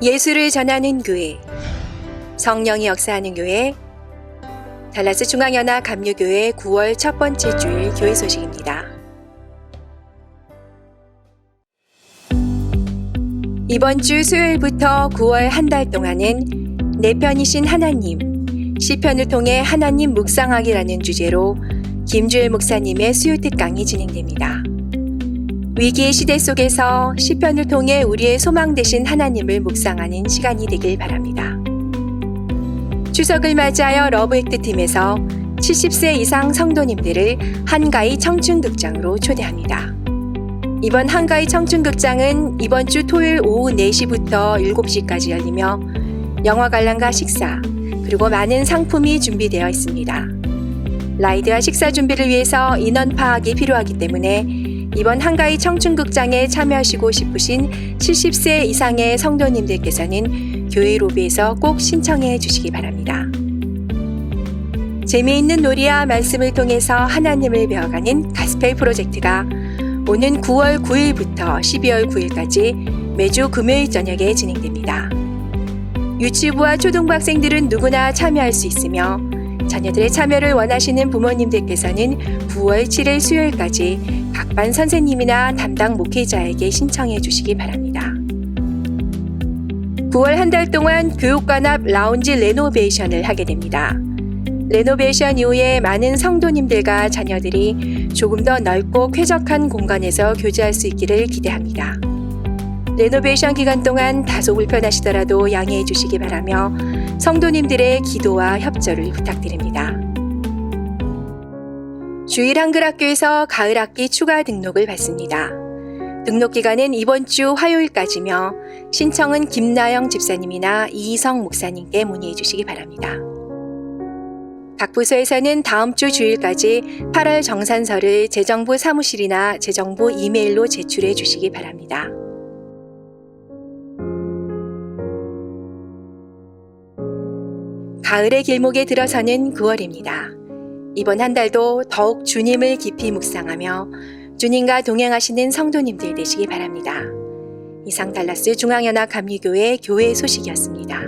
예수를 전하는 교회, 성령이 역사하는 교회, 달라스 중앙연합 감리교회 9월 첫 번째 주일 교회 소식입니다. 이번 주 수요일부터 9월 한 달 동안은 내 편이신 하나님, 시편을 통해 하나님 묵상하기라는 주제로 김주일 목사님의 수요 특강이 진행됩니다. 위기의 시대 속에서 시편을 통해 우리의 소망 되신 하나님을 묵상하는 시간이 되길 바랍니다. 추석을 맞이하여 러브액트 팀에서 70세 이상 성도님들을 한가위 청춘극장으로 초대합니다. 이번 한가위 청춘극장은 이번 주 토요일 오후 4시부터 7시까지 열리며 영화 관람과 식사, 그리고 많은 상품이 준비되어 있습니다. 라이드와 식사 준비를 위해서 인원 파악이 필요하기 때문에 이번 한가위 청춘극장에 참여하시고 싶으신 70세 이상의 성도님들께서는 교회 로비에서 꼭 신청해 주시기 바랍니다. 재미있는 놀이와 말씀을 통해서 하나님을 배워가는 가스펠 프로젝트가 오는 9월 9일부터 12월 9일까지 매주 금요일 저녁에 진행됩니다. 유치부와 초등부 학생들은 누구나 참여할 수 있으며 자녀들의 참여를 원하시는 부모님들께서는 9월 7일 수요일까지 각반 선생님이나 담당 목회자에게 신청해 주시기 바랍니다. 9월 한 달 동안 교육관합 라운지 레노베이션을 하게 됩니다. 레노베이션 이후에 많은 성도님들과 자녀들이 조금 더 넓고 쾌적한 공간에서 교제할 수 있기를 기대합니다. 레노베이션 기간 동안 다소 불편하시더라도 양해해 주시기 바라며 성도님들의 기도와 협조를 부탁드립니다. 주일 한글학교에서 가을 학기 추가 등록을 받습니다. 등록 기간은 이번 주 화요일까지며 신청은 김나영 집사님이나 이희성 목사님께 문의해 주시기 바랍니다. 각 부서에서는 다음 주 주일까지 8월 정산서를 재정부 사무실이나 재정부 이메일로 제출해 주시기 바랍니다. 가을의 길목에 들어서는 9월입니다. 이번 한 달도 더욱 주님을 깊이 묵상하며 주님과 동행하시는 성도님들 되시기 바랍니다. 이상 달라스 중앙연합 감리교회 교회 소식이었습니다.